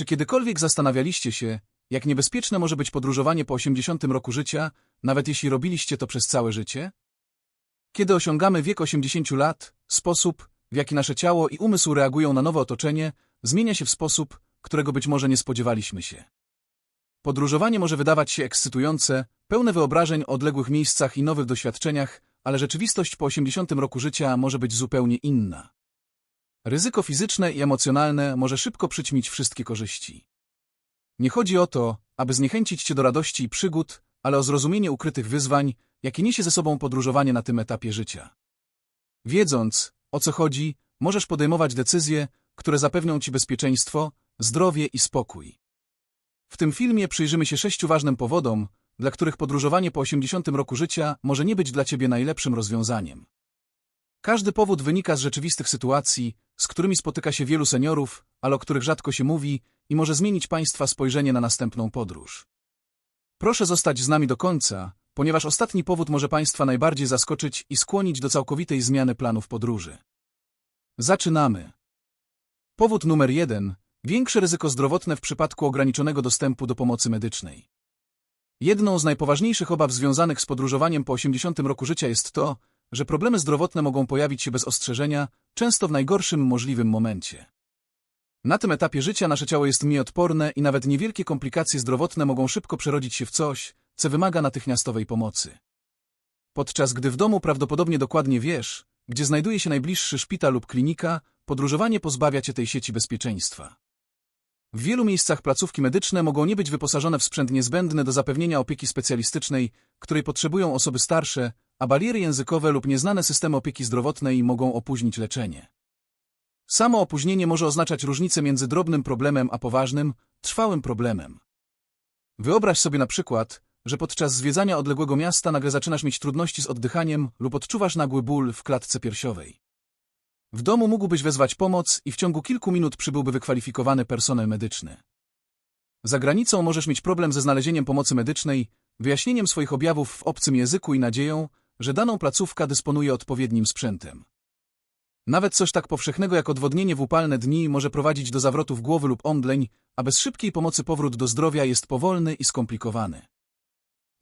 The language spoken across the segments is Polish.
Czy kiedykolwiek zastanawialiście się, jak niebezpieczne może być podróżowanie po 80 roku życia, nawet jeśli robiliście to przez całe życie? Kiedy osiągamy wiek 80 lat, sposób, w jaki nasze ciało i umysł reagują na nowe otoczenie, zmienia się w sposób, którego być może nie spodziewaliśmy się. Podróżowanie może wydawać się ekscytujące, pełne wyobrażeń o odległych miejscach i nowych doświadczeniach, ale rzeczywistość po 80 roku życia może być zupełnie inna. Ryzyko fizyczne i emocjonalne może szybko przyćmić wszystkie korzyści. Nie chodzi o to, aby zniechęcić cię do radości i przygód, ale o zrozumienie ukrytych wyzwań, jakie niesie ze sobą podróżowanie na tym etapie życia. Wiedząc, o co chodzi, możesz podejmować decyzje, które zapewnią ci bezpieczeństwo, zdrowie i spokój. W tym filmie przyjrzymy się sześciu ważnym powodom, dla których podróżowanie po 80 roku życia może nie być dla ciebie najlepszym rozwiązaniem. Każdy powód wynika z rzeczywistych sytuacji, z którymi spotyka się wielu seniorów, ale o których rzadko się mówi i może zmienić Państwa spojrzenie na następną podróż. Proszę zostać z nami do końca, ponieważ ostatni powód może Państwa najbardziej zaskoczyć i skłonić do całkowitej zmiany planów podróży. Zaczynamy. Powód numer jeden. Większe ryzyko zdrowotne w przypadku ograniczonego dostępu do pomocy medycznej. Jedną z najpoważniejszych obaw związanych z podróżowaniem po 80 roku życia jest to, że problemy zdrowotne mogą pojawić się bez ostrzeżenia, często w najgorszym możliwym momencie. Na tym etapie życia nasze ciało jest mniej odporne i nawet niewielkie komplikacje zdrowotne mogą szybko przerodzić się w coś, co wymaga natychmiastowej pomocy. Podczas gdy w domu prawdopodobnie dokładnie wiesz, gdzie znajduje się najbliższy szpital lub klinika, podróżowanie pozbawia cię tej sieci bezpieczeństwa. W wielu miejscach placówki medyczne mogą nie być wyposażone w sprzęt niezbędny do zapewnienia opieki specjalistycznej, której potrzebują osoby starsze, a bariery językowe lub nieznane systemy opieki zdrowotnej mogą opóźnić leczenie. Samo opóźnienie może oznaczać różnicę między drobnym problemem a poważnym, trwałym problemem. Wyobraź sobie na przykład, że podczas zwiedzania odległego miasta nagle zaczynasz mieć trudności z oddychaniem lub odczuwasz nagły ból w klatce piersiowej. W domu mógłbyś wezwać pomoc i w ciągu kilku minut przybyłby wykwalifikowany personel medyczny. Za granicą możesz mieć problem ze znalezieniem pomocy medycznej, wyjaśnieniem swoich objawów w obcym języku i nadzieją, że daną placówka dysponuje odpowiednim sprzętem. Nawet coś tak powszechnego jak odwodnienie w upalne dni może prowadzić do zawrotów głowy lub omdleń, a bez szybkiej pomocy powrót do zdrowia jest powolny i skomplikowany.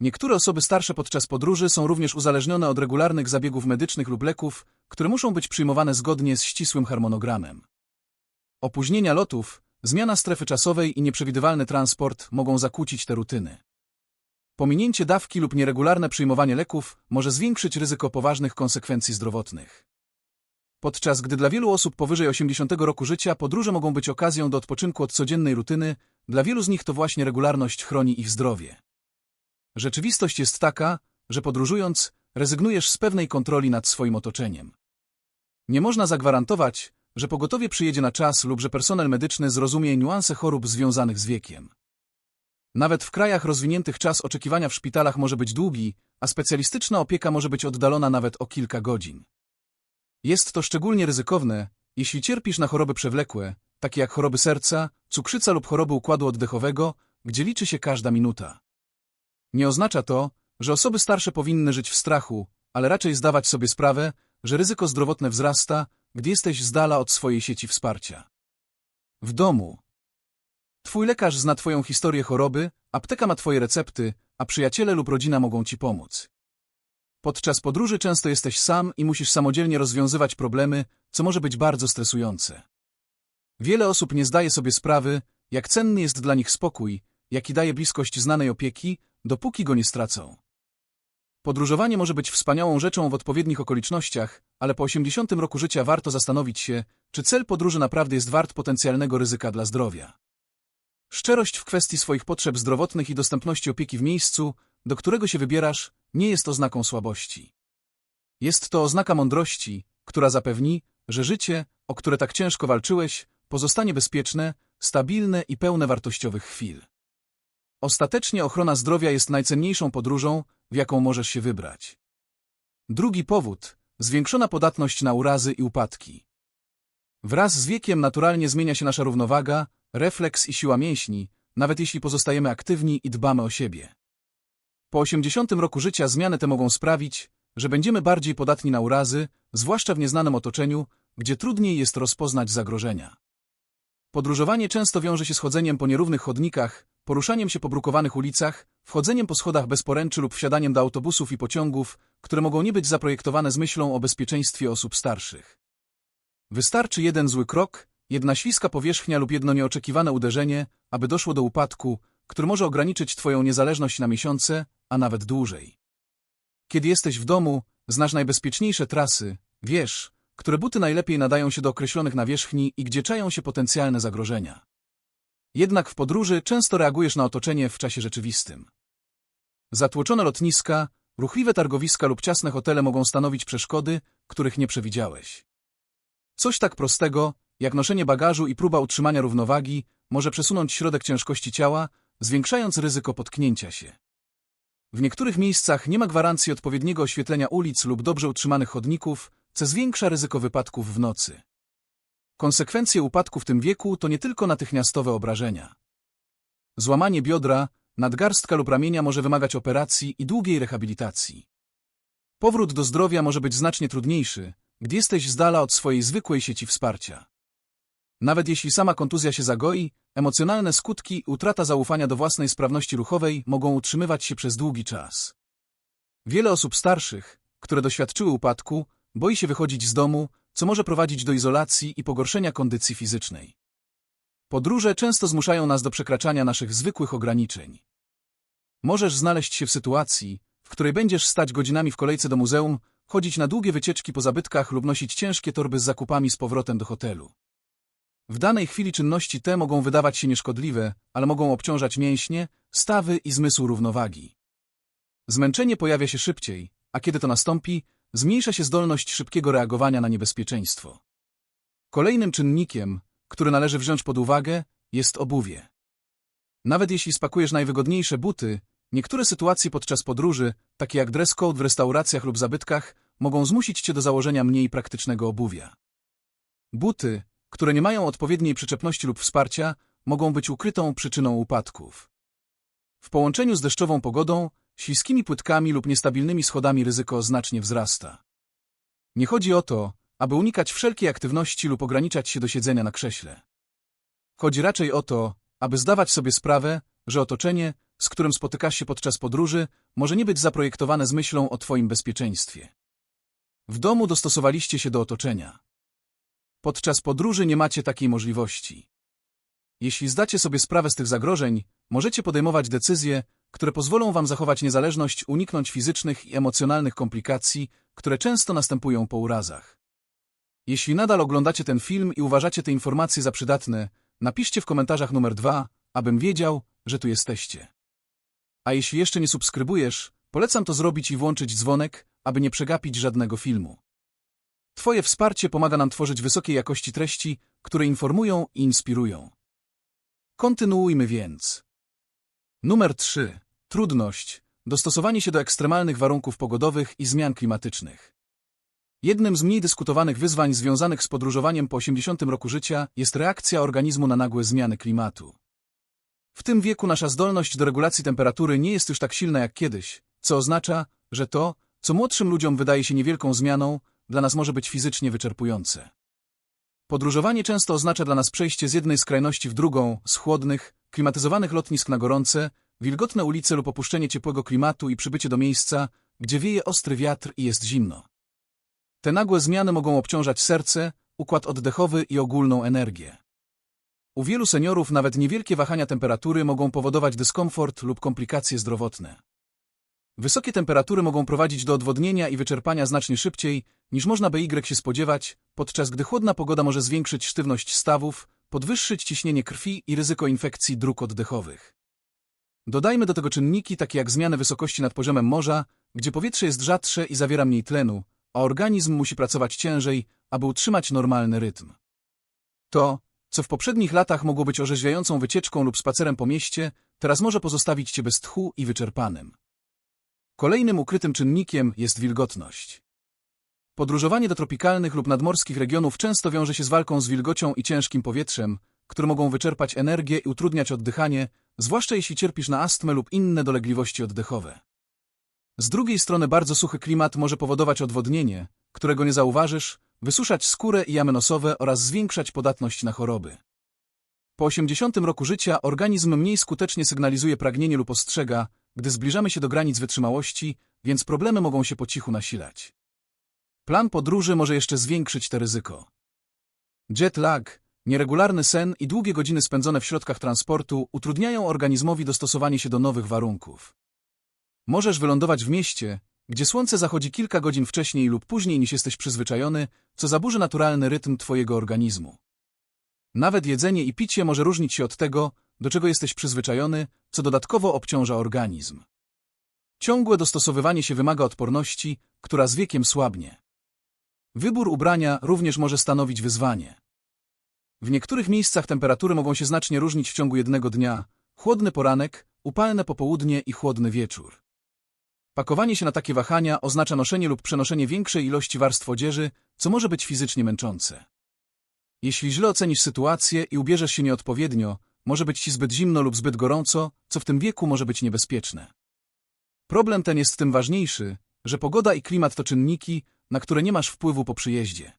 Niektóre osoby starsze podczas podróży są również uzależnione od regularnych zabiegów medycznych lub leków, które muszą być przyjmowane zgodnie z ścisłym harmonogramem. Opóźnienia lotów, zmiana strefy czasowej i nieprzewidywalny transport mogą zakłócić te rutyny. Pominięcie dawki lub nieregularne przyjmowanie leków może zwiększyć ryzyko poważnych konsekwencji zdrowotnych. Podczas gdy dla wielu osób powyżej 80 roku życia podróże mogą być okazją do odpoczynku od codziennej rutyny, dla wielu z nich to właśnie regularność chroni ich zdrowie. Rzeczywistość jest taka, że podróżując, rezygnujesz z pewnej kontroli nad swoim otoczeniem. Nie można zagwarantować, że pogotowie przyjedzie na czas lub że personel medyczny zrozumie niuanse chorób związanych z wiekiem. Nawet w krajach rozwiniętych czas oczekiwania w szpitalach może być długi, a specjalistyczna opieka może być oddalona nawet o kilka godzin. Jest to szczególnie ryzykowne, jeśli cierpisz na choroby przewlekłe, takie jak choroby serca, cukrzyca lub choroby układu oddechowego, gdzie liczy się każda minuta. Nie oznacza to, że osoby starsze powinny żyć w strachu, ale raczej zdawać sobie sprawę, że ryzyko zdrowotne wzrasta, gdy jesteś z dala od swojej sieci wsparcia. W domu. Twój lekarz zna Twoją historię choroby, apteka ma Twoje recepty, a przyjaciele lub rodzina mogą Ci pomóc. Podczas podróży często jesteś sam i musisz samodzielnie rozwiązywać problemy, co może być bardzo stresujące. Wiele osób nie zdaje sobie sprawy, jak cenny jest dla nich spokój, jaki daje bliskość znanej opieki, dopóki go nie stracą. Podróżowanie może być wspaniałą rzeczą w odpowiednich okolicznościach, ale po 80 roku życia warto zastanowić się, czy cel podróży naprawdę jest wart potencjalnego ryzyka dla zdrowia. Szczerość w kwestii swoich potrzeb zdrowotnych i dostępności opieki w miejscu, do którego się wybierasz, nie jest oznaką słabości. Jest to oznaka mądrości, która zapewni, że życie, o które tak ciężko walczyłeś, pozostanie bezpieczne, stabilne i pełne wartościowych chwil. Ostatecznie ochrona zdrowia jest najcenniejszą podróżą, w jaką możesz się wybrać. Drugi powód – zwiększona podatność na urazy i upadki. Wraz z wiekiem naturalnie zmienia się nasza równowaga, refleks i siła mięśni, nawet jeśli pozostajemy aktywni i dbamy o siebie. Po 80 roku życia zmiany te mogą sprawić, że będziemy bardziej podatni na urazy, zwłaszcza w nieznanym otoczeniu, gdzie trudniej jest rozpoznać zagrożenia. Podróżowanie często wiąże się z chodzeniem po nierównych chodnikach, poruszaniem się po brukowanych ulicach, wchodzeniem po schodach bez poręczy lub wsiadaniem do autobusów i pociągów, które mogą nie być zaprojektowane z myślą o bezpieczeństwie osób starszych. Wystarczy jeden zły krok, jedna śliska powierzchnia lub jedno nieoczekiwane uderzenie, aby doszło do upadku, który może ograniczyć Twoją niezależność na miesiące, a nawet dłużej. Kiedy jesteś w domu, znasz najbezpieczniejsze trasy, wiesz, które buty najlepiej nadają się do określonych nawierzchni i gdzie czają się potencjalne zagrożenia. Jednak w podróży często reagujesz na otoczenie w czasie rzeczywistym. Zatłoczone lotniska, ruchliwe targowiska lub ciasne hotele mogą stanowić przeszkody, których nie przewidziałeś. Coś tak prostego, jak noszenie bagażu i próba utrzymania równowagi, może przesunąć środek ciężkości ciała, zwiększając ryzyko potknięcia się. W niektórych miejscach nie ma gwarancji odpowiedniego oświetlenia ulic lub dobrze utrzymanych chodników, co zwiększa ryzyko wypadków w nocy. Konsekwencje upadku w tym wieku to nie tylko natychmiastowe obrażenia. Złamanie biodra, nadgarstka lub ramienia może wymagać operacji i długiej rehabilitacji. Powrót do zdrowia może być znacznie trudniejszy, gdy jesteś z dala od swojej zwykłej sieci wsparcia. Nawet jeśli sama kontuzja się zagoi, emocjonalne skutki utrata zaufania do własnej sprawności ruchowej mogą utrzymywać się przez długi czas. Wiele osób starszych, które doświadczyły upadku, boi się wychodzić z domu, co może prowadzić do izolacji i pogorszenia kondycji fizycznej. Podróże często zmuszają nas do przekraczania naszych zwykłych ograniczeń. Możesz znaleźć się w sytuacji, w której będziesz stać godzinami w kolejce do muzeum, chodzić na długie wycieczki po zabytkach lub nosić ciężkie torby z zakupami z powrotem do hotelu. W danej chwili czynności te mogą wydawać się nieszkodliwe, ale mogą obciążać mięśnie, stawy i zmysł równowagi. Zmęczenie pojawia się szybciej, a kiedy to nastąpi, zmniejsza się zdolność szybkiego reagowania na niebezpieczeństwo. Kolejnym czynnikiem, który należy wziąć pod uwagę, jest obuwie. Nawet jeśli spakujesz najwygodniejsze buty, niektóre sytuacje podczas podróży, takie jak dress code w restauracjach lub zabytkach, mogą zmusić cię do założenia mniej praktycznego obuwia. Buty, które nie mają odpowiedniej przyczepności lub wsparcia, mogą być ukrytą przyczyną upadków. W połączeniu z deszczową pogodą, śliskimi płytkami lub niestabilnymi schodami ryzyko znacznie wzrasta. Nie chodzi o to, aby unikać wszelkiej aktywności lub ograniczać się do siedzenia na krześle. Chodzi raczej o to, aby zdawać sobie sprawę, że otoczenie, z którym spotykasz się podczas podróży, może nie być zaprojektowane z myślą o Twoim bezpieczeństwie. W domu dostosowaliście się do otoczenia. Podczas podróży nie macie takiej możliwości. Jeśli zdacie sobie sprawę z tych zagrożeń, możecie podejmować decyzje, które pozwolą Wam zachować niezależność, uniknąć fizycznych i emocjonalnych komplikacji, które często następują po urazach. Jeśli nadal oglądacie ten film i uważacie te informacje za przydatne, napiszcie w komentarzach numer dwa, abym wiedział, że tu jesteście. A jeśli jeszcze nie subskrybujesz, polecam to zrobić i włączyć dzwonek, aby nie przegapić żadnego filmu. Twoje wsparcie pomaga nam tworzyć wysokiej jakości treści, które informują i inspirują. Kontynuujmy więc. Numer 3. Trudność. Dostosowanie się do ekstremalnych warunków pogodowych i zmian klimatycznych. Jednym z mniej dyskutowanych wyzwań związanych z podróżowaniem po 80 roku życia jest reakcja organizmu na nagłe zmiany klimatu. W tym wieku nasza zdolność do regulacji temperatury nie jest już tak silna jak kiedyś, co oznacza, że to, co młodszym ludziom wydaje się niewielką zmianą, dla nas może być fizycznie wyczerpujące. Podróżowanie często oznacza dla nas przejście z jednej skrajności w drugą, z chłodnych, klimatyzowanych lotnisk na gorące, wilgotne ulice lub opuszczenie ciepłego klimatu i przybycie do miejsca, gdzie wieje ostry wiatr i jest zimno. Te nagłe zmiany mogą obciążać serce, układ oddechowy i ogólną energię. U wielu seniorów nawet niewielkie wahania temperatury mogą powodować dyskomfort lub komplikacje zdrowotne. Wysokie temperatury mogą prowadzić do odwodnienia i wyczerpania znacznie szybciej, niż można by Y się spodziewać, podczas gdy chłodna pogoda może zwiększyć sztywność stawów, podwyższyć ciśnienie krwi i ryzyko infekcji dróg oddechowych. Dodajmy do tego czynniki takie jak zmiany wysokości nad poziomem morza, gdzie powietrze jest rzadsze i zawiera mniej tlenu, a organizm musi pracować ciężej, aby utrzymać normalny rytm. To, co w poprzednich latach mogło być orzeźwiającą wycieczką lub spacerem po mieście, teraz może pozostawić cię bez tchu i wyczerpanym. Kolejnym ukrytym czynnikiem jest wilgotność. Podróżowanie do tropikalnych lub nadmorskich regionów często wiąże się z walką z wilgocią i ciężkim powietrzem, które mogą wyczerpać energię i utrudniać oddychanie, zwłaszcza jeśli cierpisz na astmę lub inne dolegliwości oddechowe. Z drugiej strony bardzo suchy klimat może powodować odwodnienie, którego nie zauważysz, wysuszać skórę i jamy nosowe oraz zwiększać podatność na choroby. Po 80 roku życia organizm mniej skutecznie sygnalizuje pragnienie lub ostrzega, gdy zbliżamy się do granic wytrzymałości, więc problemy mogą się po cichu nasilać. Plan podróży może jeszcze zwiększyć to ryzyko. Jet lag, nieregularny sen i długie godziny spędzone w środkach transportu utrudniają organizmowi dostosowanie się do nowych warunków. Możesz wylądować w mieście, gdzie słońce zachodzi kilka godzin wcześniej lub później niż jesteś przyzwyczajony, co zaburzy naturalny rytm twojego organizmu. Nawet jedzenie i picie może różnić się od tego, do czego jesteś przyzwyczajony, co dodatkowo obciąża organizm. Ciągłe dostosowywanie się wymaga odporności, która z wiekiem słabnie. Wybór ubrania również może stanowić wyzwanie. W niektórych miejscach temperatury mogą się znacznie różnić w ciągu jednego dnia, chłodny poranek, upalne popołudnie i chłodny wieczór. Pakowanie się na takie wahania oznacza noszenie lub przenoszenie większej ilości warstw odzieży, co może być fizycznie męczące. Jeśli źle ocenisz sytuację i ubierzesz się nieodpowiednio, może być ci zbyt zimno lub zbyt gorąco, co w tym wieku może być niebezpieczne. Problem ten jest tym ważniejszy, że pogoda i klimat to czynniki, na które nie masz wpływu po przyjeździe.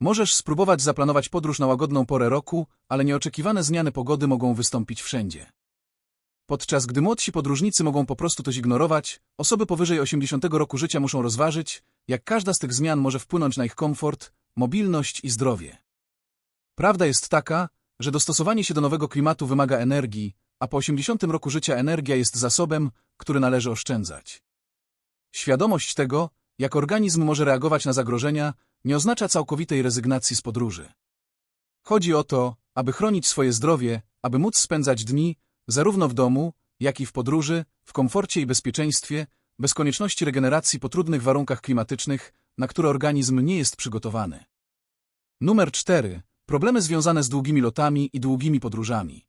Możesz spróbować zaplanować podróż na łagodną porę roku, ale nieoczekiwane zmiany pogody mogą wystąpić wszędzie. Podczas gdy młodsi podróżnicy mogą po prostu to zignorować, osoby powyżej 80 roku życia muszą rozważyć, jak każda z tych zmian może wpłynąć na ich komfort, mobilność i zdrowie. Prawda jest taka, że dostosowanie się do nowego klimatu wymaga energii, a po 80 roku życia energia jest zasobem, który należy oszczędzać. Świadomość tego, jak organizm może reagować na zagrożenia, nie oznacza całkowitej rezygnacji z podróży. Chodzi o to, aby chronić swoje zdrowie, aby móc spędzać dni, zarówno w domu, jak i w podróży, w komforcie i bezpieczeństwie, bez konieczności regeneracji po trudnych warunkach klimatycznych, na które organizm nie jest przygotowany. Numer 4. Problemy związane z długimi lotami i długimi podróżami.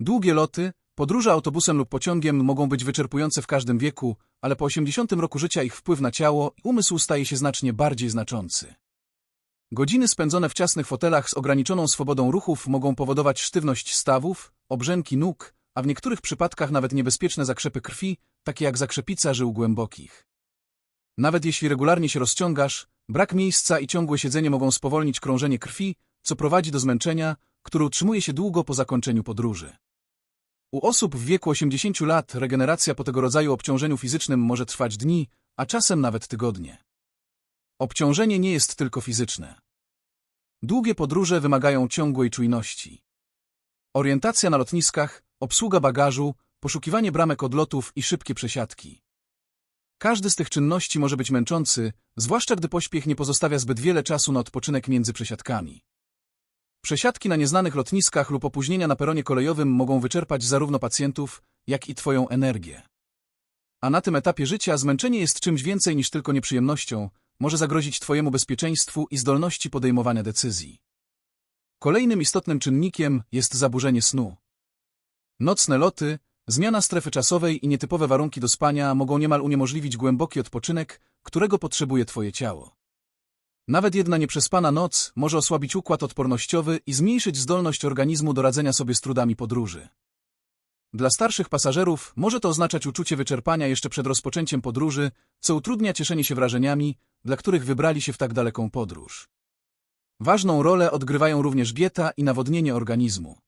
Długie loty, podróże autobusem lub pociągiem mogą być wyczerpujące w każdym wieku, ale po 80 roku życia ich wpływ na ciało i umysł staje się znacznie bardziej znaczący. Godziny spędzone w ciasnych fotelach z ograniczoną swobodą ruchów mogą powodować sztywność stawów, obrzęki nóg, a w niektórych przypadkach nawet niebezpieczne zakrzepy krwi, takie jak zakrzepica żył głębokich. Nawet jeśli regularnie się rozciągasz, brak miejsca i ciągłe siedzenie mogą spowolnić krążenie krwi, co prowadzi do zmęczenia, które utrzymuje się długo po zakończeniu podróży. U osób w wieku 80 lat regeneracja po tego rodzaju obciążeniu fizycznym może trwać dni, a czasem nawet tygodnie. Obciążenie nie jest tylko fizyczne. Długie podróże wymagają ciągłej czujności. Orientacja na lotniskach, obsługa bagażu, poszukiwanie bramek odlotów i szybkie przesiadki. Każdy z tych czynności może być męczący, zwłaszcza gdy pośpiech nie pozostawia zbyt wiele czasu na odpoczynek między przesiadkami. Przesiadki na nieznanych lotniskach lub opóźnienia na peronie kolejowym mogą wyczerpać zarówno pacjentów, jak i Twoją energię. A na tym etapie życia zmęczenie jest czymś więcej niż tylko nieprzyjemnością, może zagrozić Twojemu bezpieczeństwu i zdolności podejmowania decyzji. Kolejnym istotnym czynnikiem jest zaburzenie snu. Nocne loty, zmiana strefy czasowej i nietypowe warunki do spania mogą niemal uniemożliwić głęboki odpoczynek, którego potrzebuje Twoje ciało. Nawet jedna nieprzespana noc może osłabić układ odpornościowy i zmniejszyć zdolność organizmu do radzenia sobie z trudami podróży. Dla starszych pasażerów może to oznaczać uczucie wyczerpania jeszcze przed rozpoczęciem podróży, co utrudnia cieszenie się wrażeniami, dla których wybrali się w tak daleką podróż. Ważną rolę odgrywają również dieta i nawodnienie organizmu.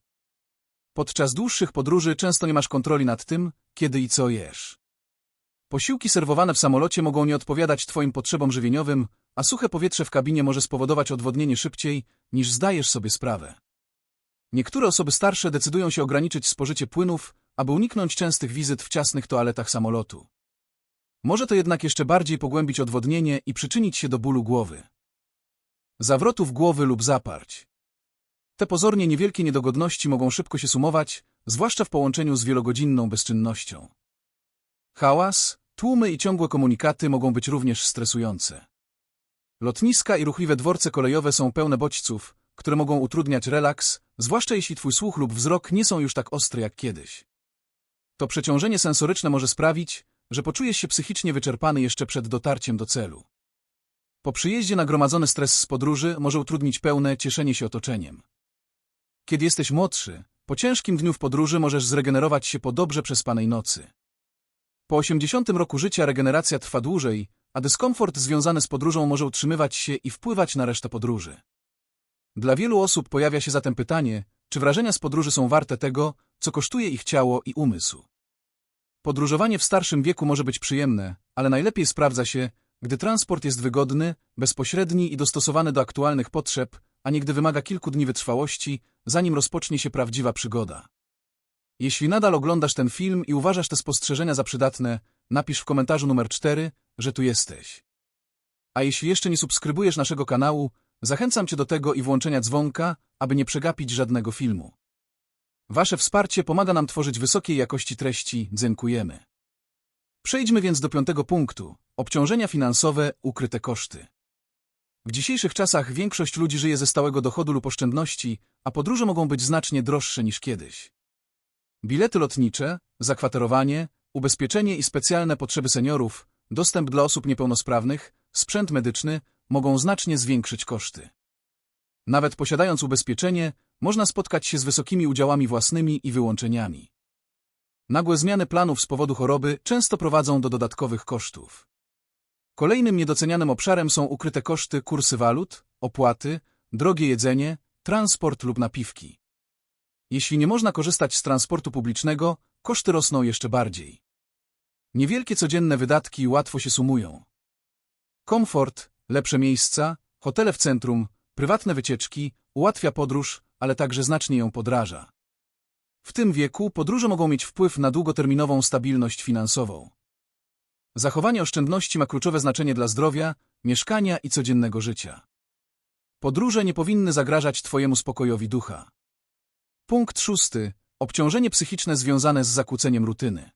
Podczas dłuższych podróży często nie masz kontroli nad tym, kiedy i co jesz. Posiłki serwowane w samolocie mogą nie odpowiadać Twoim potrzebom żywieniowym, a suche powietrze w kabinie może spowodować odwodnienie szybciej, niż zdajesz sobie sprawę. Niektóre osoby starsze decydują się ograniczyć spożycie płynów, aby uniknąć częstych wizyt w ciasnych toaletach samolotu. Może to jednak jeszcze bardziej pogłębić odwodnienie i przyczynić się do bólu głowy. Zawrotów głowy lub zaparć. Te pozornie niewielkie niedogodności mogą szybko się sumować, zwłaszcza w połączeniu z wielogodzinną bezczynnością. Hałas, tłumy i ciągłe komunikaty mogą być również stresujące. Lotniska i ruchliwe dworce kolejowe są pełne bodźców, które mogą utrudniać relaks, zwłaszcza jeśli twój słuch lub wzrok nie są już tak ostre jak kiedyś. To przeciążenie sensoryczne może sprawić, że poczujesz się psychicznie wyczerpany jeszcze przed dotarciem do celu. Po przyjeździe nagromadzony stres z podróży może utrudnić pełne cieszenie się otoczeniem. Kiedy jesteś młodszy, po ciężkim dniu w podróży możesz zregenerować się po dobrze przespanej nocy. Po 80 roku życia regeneracja trwa dłużej, a dyskomfort związany z podróżą może utrzymywać się i wpływać na resztę podróży. Dla wielu osób pojawia się zatem pytanie, czy wrażenia z podróży są warte tego, co kosztuje ich ciało i umysł. Podróżowanie w starszym wieku może być przyjemne, ale najlepiej sprawdza się, gdy transport jest wygodny, bezpośredni i dostosowany do aktualnych potrzeb, a nie gdy wymaga kilku dni wytrwałości, zanim rozpocznie się prawdziwa przygoda. Jeśli nadal oglądasz ten film i uważasz te spostrzeżenia za przydatne, napisz w komentarzu numer 4, że tu jesteś. A jeśli jeszcze nie subskrybujesz naszego kanału, zachęcam Cię do tego i włączenia dzwonka, aby nie przegapić żadnego filmu. Wasze wsparcie pomaga nam tworzyć wysokiej jakości treści, dziękujemy. Przejdźmy więc do piątego punktu. Obciążenia finansowe, ukryte koszty. W dzisiejszych czasach większość ludzi żyje ze stałego dochodu lub oszczędności, a podróże mogą być znacznie droższe niż kiedyś. Bilety lotnicze, zakwaterowanie, ubezpieczenie i specjalne potrzeby seniorów, dostęp dla osób niepełnosprawnych, sprzęt medyczny mogą znacznie zwiększyć koszty. Nawet posiadając ubezpieczenie, można spotkać się z wysokimi udziałami własnymi i wyłączeniami. Nagłe zmiany planów z powodu choroby często prowadzą do dodatkowych kosztów. Kolejnym niedocenianym obszarem są ukryte koszty kursy walut, opłaty, drogie jedzenie, transport lub napiwki. Jeśli nie można korzystać z transportu publicznego, koszty rosną jeszcze bardziej. Niewielkie codzienne wydatki łatwo się sumują. Komfort, lepsze miejsca, hotele w centrum, prywatne wycieczki ułatwia podróż, ale także znacznie ją podraża. W tym wieku podróże mogą mieć wpływ na długoterminową stabilność finansową. Zachowanie oszczędności ma kluczowe znaczenie dla zdrowia, mieszkania i codziennego życia. Podróże nie powinny zagrażać Twojemu spokojowi ducha. Punkt szósty. Obciążenie psychiczne związane z zakłóceniem rutyny.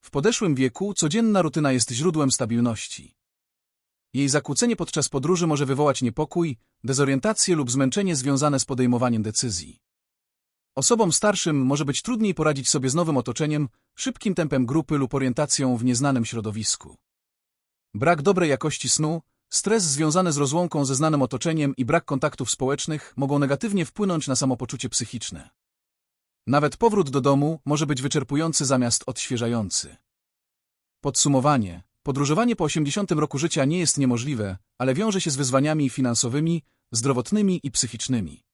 W podeszłym wieku codzienna rutyna jest źródłem stabilności. Jej zakłócenie podczas podróży może wywołać niepokój, dezorientację lub zmęczenie związane z podejmowaniem decyzji. Osobom starszym może być trudniej poradzić sobie z nowym otoczeniem, szybkim tempem grupy lub orientacją w nieznanym środowisku. Brak dobrej jakości snu, stres związany z rozłąką ze znanym otoczeniem i brak kontaktów społecznych mogą negatywnie wpłynąć na samopoczucie psychiczne. Nawet powrót do domu może być wyczerpujący zamiast odświeżający. Podsumowanie. Podróżowanie po 80 roku życia nie jest niemożliwe, ale wiąże się z wyzwaniami finansowymi, zdrowotnymi i psychicznymi.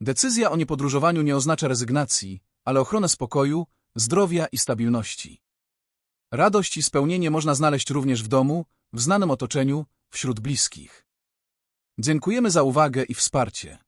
Decyzja o niepodróżowaniu nie oznacza rezygnacji, ale ochronę spokoju, zdrowia i stabilności. Radość i spełnienie można znaleźć również w domu, w znanym otoczeniu, wśród bliskich. Dziękujemy za uwagę i wsparcie.